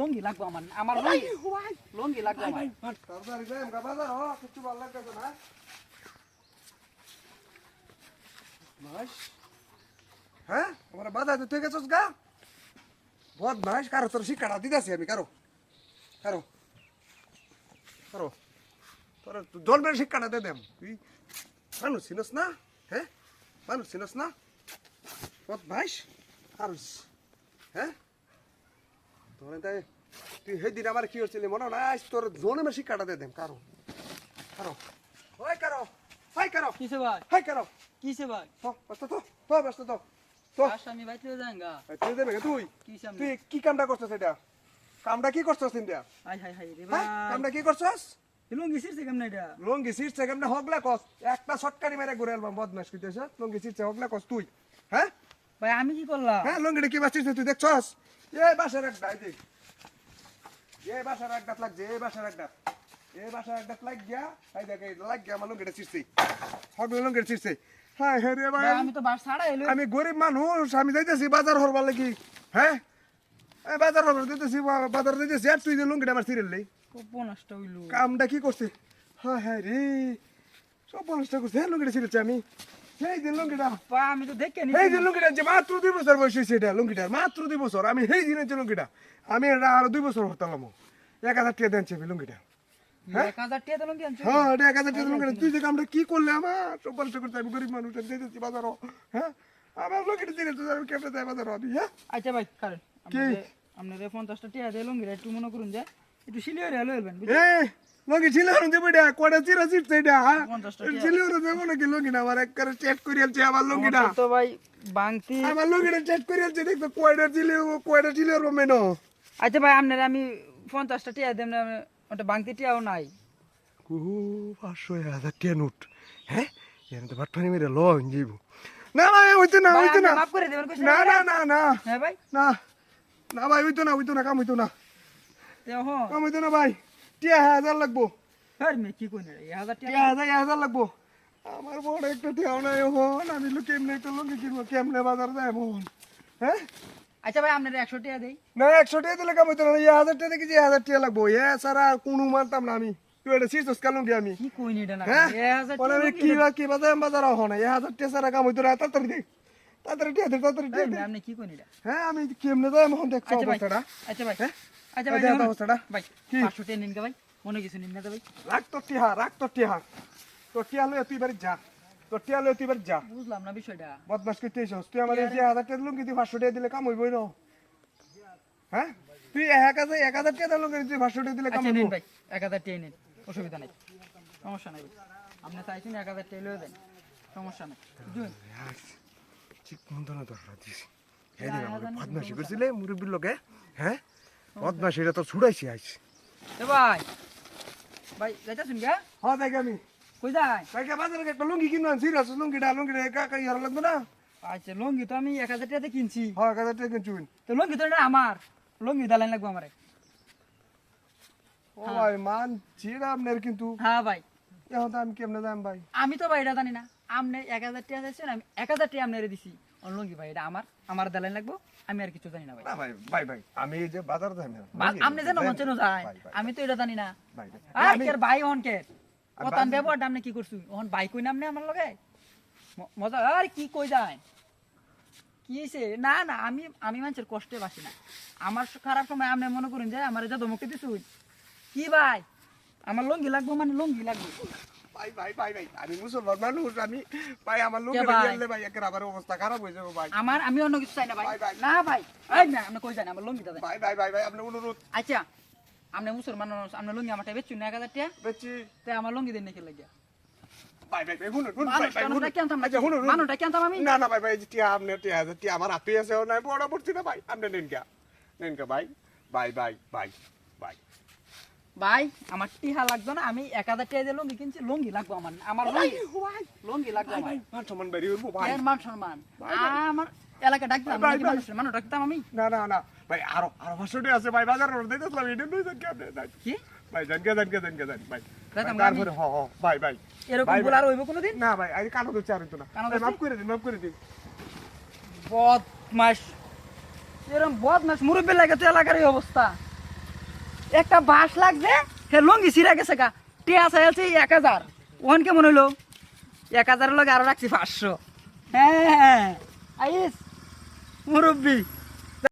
লুঙ্গি লাগবো আমার আমার লুঙ্গি। লুঙ্গি লাগবো আমার। তাড়াতাড়ি যাই আমগা বাজার হ কিছু ভালো লাগতেছে না মাস হ্যাঁ আমার বাজার তো তুই গেছস গা? বহুত মাস কারও তোর শিক্ষাটা দিতেছি আমি কারও। কারও। কারও। তোর জন্মের শিক্ষাটা দে দেম। তুই মানুষ ছিলস না? হ্যাঁ? মানুষ ছিলস না? বহুত মাস আর হ্যাঁ? তোর তাই তুই সেদিন আমার কি হচ্ছিলি মনে তোর দে দেম কারও কারও ওই কারও কারও কিসে ভাই? হাই কারও কিসে ভাই? তো ব্যস্ত তো তো ব্যস্ত তো। তো। আসামি বাইতে যাঙ্গা তুই? দেবে তুই আমি? তুই কি কামটা করছস এটা কামটা কি করছস ইন্ডিয়া হাই হাই হাই রে হ্যাঁ ভাই। কামটা কি করছস লুঙ্গি সিরছে কেমনে এটা লঙ্গি সিটছে কেমনে? হগলা কস একটা শটকারি মেরে ঘুরে এলবাম বদমাস কইতেছ। লঙ্গি সিটছে হগলা কস তুই হ্যাঁ? ভাই আমি কি করলাম? হ্যাঁ লঙ্গিটা কি বাঁচিস তুই দেখছস? এ বাসার এক ডাই দেখ এ বাসার এক ডাত লাগছে এ বাসার এক ডাত এ বাসার এক ডাত লাগ গিয়া এই দেখ এই লাগ গিয়া আমার লঙ্গিটা ছিড়ছে। হগলা লঙ্গিটা ছিড়ছে। হ্যাঁ হ্যাঁ রে ভাই। আমি তো বাস ছাড়া এলো। আমি গরিব মানুষ আমি যাইতেছি বাজার হরবার লাগি। হ্যাঁ? এই বাজার হরবার দিতেছি বাজার দিতেছি আর তুই যে লুঙ্গিটা আমার সিরিয়াল নেই পনেরোটা হইল। কামটা কি করছে? হ্যাঁ হ্যাঁ রে। সব নষ্ট করছে। হ্যাঁ লুঙ্গিটা সিরিয়ালছে আমি। সেই দিন লুঙ্গিটা। আমি তো দেখে এই দিন লুঙ্গিটা যে মাত্র দুই বছর বয়স হয়েছে এটা লুঙ্গিটার মাত্র দুই বছর। আমি সেই দিনের যে লুঙ্গিটা আমি এটা আরও দুই বছর হতাম এক হাজার টাকা দেন আমি লুঙ্গিটা। হ্যাঁ? এক হাজার টাকা তো হ্যাঁ লুঙ্গিটা। তুই যে কামটা কি করলে আমার? সব পঞ্চাশ করতে আমি গরিব মানুষ আমি দিতেছি বাজারও। হ্যাঁ? আমার লুঙ্গিটা সিরিয়াল আমি কেমনে যাই বাজারও আমি হ্যাঁ? আচ্ছা ভাই কারণ কি? আপনার পঞ্চাশটা টাকা দিয়ে লুঙ্গিটা একটু মনে করুন যে একটু সিলিয়ে হলো এলবেন এ লঙ্গি ছিল যে বইটা কোটা চিরা চিটছে এটা পঞ্চাশটা টাকা। ছিল রে দেবো নাকি লঙ্গিটা আমার এক করে চেট করে আলছে আমার লঙ্গিটা তো ভাই বাংতি। আমার লঙ্গিটা চেট করে আলছে দেখতো কয়টা ছিল কয়টা ছিল রোমেনো আচ্ছা ভাই আপনার আমি পঞ্চাশটা টাকা দেন ওটা বাংতি টিয়াও নাই। ও পাঁচশো এক হাজার টিয়া নোট। হ্যাঁ? এখানে তো ভাটপানি মেরে লন যাইব। না ভাই হইতো না হইতো না। মাফ করে দেবেন না না? না না না। হ্যাঁ ভাই। না না ভাই হইতো না হইতো না কাম হইতো না। কাম হইতো না ভাই। টিয়া হাজার লাগবো। হ্যাঁ মে কি কই না হাজার টিয়া হাজার হাজার লাগবো। আমার বড় একটা টিয়াও নাই এখন আমি কেমনে একটা লঙ্গি কিনবো কেমনে বাজার যায় এখন হ্যাঁ আচ্ছা ভাই আপনার একশো টাকা দেই। না একশো টাকা দিলে কাম হইতো না এই হাজার টাকা দেখি যে হাজার টাকা লাগবো। এ সারা কোনো মানতাম না আমি। তুই এটা কি আমি? কি কই নি? এটা না কি বা কি বাজার বাজার হো না এই হাজার টাকা সারা কাম হইতো না তাড়াতাড়ি দে। তাড়াতাড়ি টিয়া দে তাড়াতাড়ি টিয়া দে। আপনি কি কই নি হ্যাঁ আমি কেমনে যাই এখন দেখছ আচ্ছা ভাই আচ্ছা ভাই। হ্যাঁ? আচ্ছা ভাই দেখ অবস্থাটা। ভাই কি? পাঁচশো নিন ভাই মনে কিছু নিন না ভাই। রাখ তোর টিহা রাখ তোর টিহা। তোর টিয়া লয়ে তুই বাড়ি যা। তোর টিয়া লয়ে তুই বাড়ি যা। বুঝলাম না বিষয়টা। বদমাস করতে এসোস তুই আমার যে হাজার টাকা লুঙ্গি তুই পাঁচশো টাকা দিলে কাম হইবই না। হ্যাঁ? তুই এক হাজার এক হাজার টাকা লুঙ্গি তুই পাঁচশো টাকা দিলে কাম আচ্ছা ভাই এক হাজার টাকা নিন অসুবিধা নেই। সমস্যা নেই আপনি চাইছেন এক হাজার টাকা লয়ে দেন। সমস্যা নেই। ঠিক মন্দ না দরকার হ্যাঁ করছিলে মুরব্বীর লোকে হ্যাঁ? বদমাসিটা তো ছুড়াইছি আইস এ ভাই ভাই যাইতাছেন গা? হ্যাঁ আমি। কই যাই? বাজারে একটা লুঙ্গি কিনো আনছি রাস লুঙ্গিটা লুঙ্গিটা একা একা ইয়ার লাগবে না। আচ্ছা লঙ্গি তো আমি এক হাজার টাকাতে কিনছি। হ্যাঁ এক হাজার টাকা কিনছি। তো লঙ্গি তো এটা আমার। লঙ্গি লাগবে আমারে। ও ভাই মান চিড়া আপনার কিন্তু। হ্যাঁ ভাই। এখন তো আমি কেমনে ভাই? আমি তো ভাই এটা জানি না। আপনি এক হাজার টাকা চাইছেন আমি এক হাজার টাকা আপনারে দিছি। লঙ্গি ভাই এটা আমার আমার লাগবো আমি আর কিছু জানি না ভাই। না ভাই ভাই ভাই আমি এই যে বাজার যাই না আপনি মঞ্চে যায় আমি তো এটা জানি না। ভাই। আর ভাই হন কে কতান আপনি কি করছু? ভাই কই নাম নে আমার লগে? মজা আর কি কই যায়? কি হইছে? না না আমি আমি মানুষের কষ্টে বাসি না। আমার খারাপ সময় আপনি মনে করুন যে আমার এটা ধমকে দিছুন কি ভাই? আমার লঙ্গি লাগবো মানে লঙ্গি লাগবে। ভাই ভাই ভাই ভাই আমি মুসলমান মানুষ আমি ভাই আমার লোক গেলে ভাই একের আবার অবস্থা খারাপ হয়ে যাবে ভাই আমার আমি অন্য কিছু চাই না ভাই ভাই, ভাই। না ভাই এই না আপনি কই যান আমার লঙ্গি দাদা ভাই ভাই ভাই ভাই আপনি অনুরোধ আচ্ছা আপনি মুসলমান মানুষ আপনার লঙ্গি আমারটা বেচুন না এক হাজার টাকা বেচি তাই আমার লঙ্গি দিন নাকি লাগিয়া ভাই ভাই ভাই ভাই ভাই আচ্ছা। মানুষটা আমি না না ভাই ভাই টিয়া আপনি টিয়া আছে টিয়া আমার হাতে আছে ও নাই বড় পড়ছি না ভাই আপনি নেন নেন ভাই ভাই ভাই ভাই ভাই আমার টিহা লাগতো না আমি এক হাজার টাকা দিয়ে লঙ্গি কিনছি লঙ্গি লাগবো আমার আমার লঙ্গি। লাগবো আমার। মান সম্মান বেরি উঠবো ভাই। এর মান সম্মান। আমার এলাকা ডাকতাম ভাই, নাকি ভাই। মানুষের? মানুষ ডাকতাম আমি। না না না। ভাই আরও আরও পাঁচশো আছে ভাই বাজার ওর দিতে আসলাম এটা নই জানকে আপনি কি? ভাই জানকে জানকে জানকে জান ভাই। তারপরে হ হ ভাই ভাই। এরকম ভাই, আর হইব কোনোদিন? না ভাই আজ কানো তো চার হইতো না। কানো ভাই, ধরছি? মাফ করে দিন মাফ করে দিন। বদমাস এরকম বদমাস মুরব্বী লাগে তো এলাকার এই অবস্থা। একটা বাঁশ লাগছে, হে লঙ্গি সিরা গেছে গা। টিয়া চাইছে এক হাজার। ওখান কেমন হইল? এক হাজারের লগে আরও রাখছি পাঁচশো। হ্যাঁ হ্যাঁ। আইস, মুরব্বী।